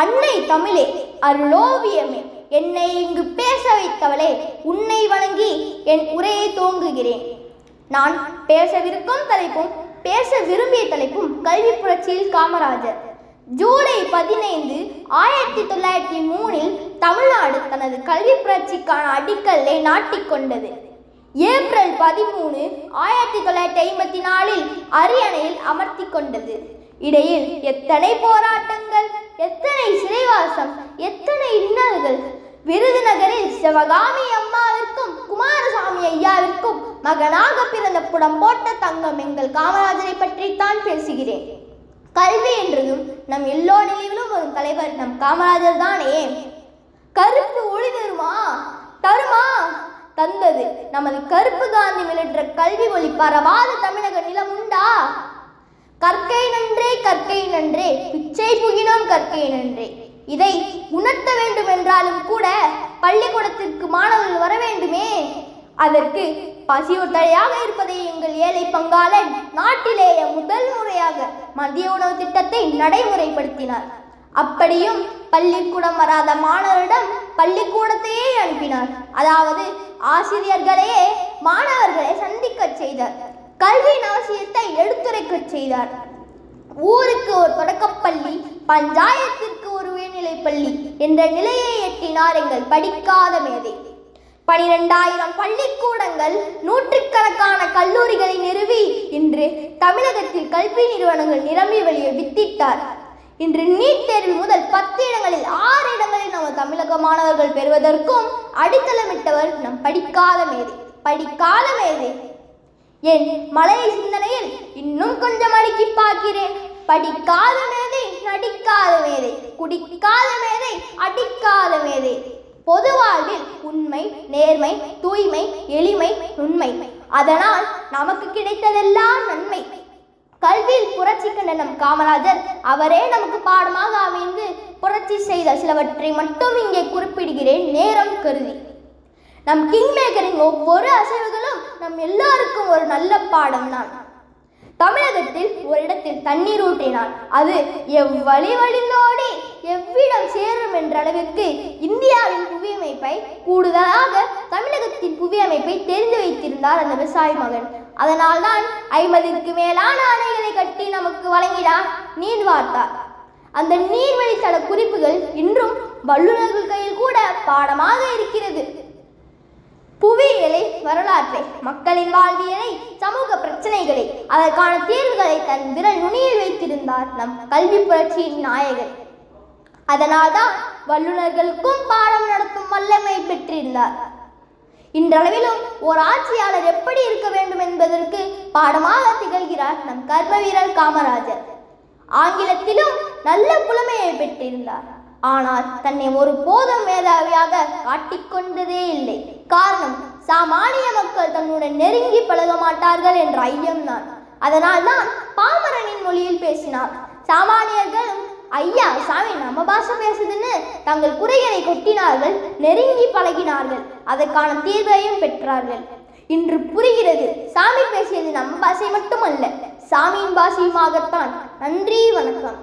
அன்னை தமிழே அருளோவியமே. என்னை இங்கு பேச வைத்தவளே உன்னை வணங்கி என் உரையை தோங்குகிறேன் நான் பேசவிருக்கும் தலைப்பும் பேச விரும்பிய தலைப்பும் கல்வி புரட்சியில் காமராஜர். ஜூலை பதினைந்து ஆயிரத்தி தொள்ளாயிரத்தி மூணில் தமிழ்நாடு தனது கல்வி புரட்சிக்கான அடிக்கல்லை நாட்டிக்கொண்டது ஏப்ரல் பதிமூணு ஆயிரத்தி தொள்ளாயிரத்தி ஐம்பத்தி நாலில் அரியணையில் அமர்த்தி கொண்டது. இடையில் எத்தனை போராட்டங்கள் எத்தனை சிறைவாசம் எத்தனை இன்னல்கள் விருதுநகரில் சிவகாமி அம்மாவிற்கும் குமாரசாமி ஐயாவிற்கும் மகனாக பிறந்த புடம் போட்ட தங்கம் எங்கள் காமராஜரை பற்றித்தான் பேசுகிறேன். கல்வி என்றதும் நம் எல்லோ நினைவிலும் வரும் தலைவர் நம் காமராஜர் தானே? கருப்பு ஒளி தருமா? தருமா? தந்தது. நமது கருப்பு காந்தி மிளற்ற கல்வி ஒளி பரவாத தமிழக நிலம் உண்டா? நன்றே பிச்சை புகினோம் கற்கை நன்றே இதை உணர்த்த வேண்டும் என்றாலும் கூட பள்ளிக்கூடத்திற்கு மாணவர்கள் வர வேண்டுமே. அதற்கு பசியொத்தழையாக இருப்பதை எங்கள் ஏழை பங்காளன் நாட்டிலேயே முதல் முறையாக மதிய உணவு திட்டத்தை நடைமுறைப்படுத்தினார். அப்படியும் பள்ளிக்கூடம் வராத மாணவரிடம் பள்ளிக்கூடத்தையே அனுப்பினார். அதாவது ஆசிரியர்களையே மாணவர்களை சந்திக்கச் செய்தார். கல்வியின் அவசியத்தை எடுத்துரைக்கச் செய்தார். ஊருக்கு ஒரு தொடக்கப்பள்ளி பஞ்சாயத்திற்கு ஒரு உயர்நிலைப்பள்ளி என்ற நிலையை எட்டினார் எங்கள் படிக்காத மேதை. பனிரெண்டாயிரம் பள்ளிக்கூடங்கள் நூற்றுக்கணக்கான கல்லூரிகளை நிறுவி இன்று தமிழகத்தில் கல்வி நிறுவனங்கள் நிரம்பி வழியை வித்திட்டார். இன்று நீட் தேர்வில் முதல் பத்து இடங்களில் ஆறு இடங்களில் நம்ம தமிழக மாணவர்கள் பெறுவதற்கும் அடித்தளமிட்டவர் நம் படிக்காத மேதை. படிக்காத மேதை. என் மலையை சிந்தனையில் இன்னும் கொஞ்சம் அடுக்கி பார்க்கிறேன். படிக்காத மேதை நடிக்காத மேதை. குடிக்காத மேதை அடிக்காத மேதை. பொது வாழ்வில் உண்மை நேர்மை தூய்மை எளிமை உண்மை அதனால் நமக்கு கிடைத்ததெல்லாம் நன்மை. கல்வியில் புரட்சி கண்ட நம் காமராஜர் அவரே நமக்கு பாடமாக அமைந்து புரட்சி செய்த சிலவற்றை மட்டும் இங்கே குறிப்பிடுகிறேன் நேரம் கருதி. நம் கிங் மேக்கரின் ஒவ்வொரு அசைவுகளும் நம் எல்லாருக்கும் ஒரு நல்ல பாடம் தான் தமிழகத்தில் ஒரு இடத்தில் தண்ணீர் ஊற்றினார். அது எவ்வழி வழிந்தோடி எவ்விடம் சேரும் என்ற அளவிற்கு இந்தியாவின் புவியமைப்பை கூடுதலாக தமிழகத்தின் புவியமைப்பை தெரிந்து வைத்திருந்தார் அந்த விவசாய மகன். அதனால்தான் ஐம்பதுக்கு மேலான அணைகளை கட்டி நமக்கு வழங்கினார் நீர் வார்த்தார் அந்த நீர்வழித்தட குறிப்புகள் இன்றும் வல்லுநர்கள் கையில் கூட பாடமாக இருக்கிறது. புவியியலை வரலாற்றை மக்களின் வாழ்வியலை சமூக பிரச்சனைகளை அதற்கான தீர்வுகளை தன் விரல் நுனியில் வைத்திருந்தார் நம் கல்வி புரட்சியின் நாயகர். அதனால்தான் வல்லுநர்களுக்கும் பாடம் நடத்தும் வல்லமை பெற்றிருந்தார். இன்றளவிலும் ஓர் ஆட்சியாளர் எப்படி இருக்க வேண்டும் என்பதற்கு பாடமாக திகழ்கிறார் நம் கர்ம வீரர் காமராஜர். ஆங்கிலத்திலும் நல்ல புலமையை பெற்றிருந்தார். ஆனால் தன்னை ஒரு போதும் மேதாவியாக காட்டிக்கொண்டதே இல்லை. காரணம் சாமானிய மக்கள் தன்னுடன் நெருங்கி பழக மாட்டார்கள் என்ற ஐயம்தான். அதனால் தான் பாமரனின் மொழியில் பேசினார். சாமானியர்களும் ஐயா சாமி நம்ம பாஷை பேசுதுன்னு தங்கள் குறைகளை கொட்டினார்கள் நெருங்கி பழகினார்கள் அதற்கான தீர்வையும் பெற்றார்கள். இன்று புரிகிறது சாமி பேசியது நம் பாஷை மட்டுமல்ல சாமியின் பாஷையுமாகத்தான். நன்றி வணக்கம்.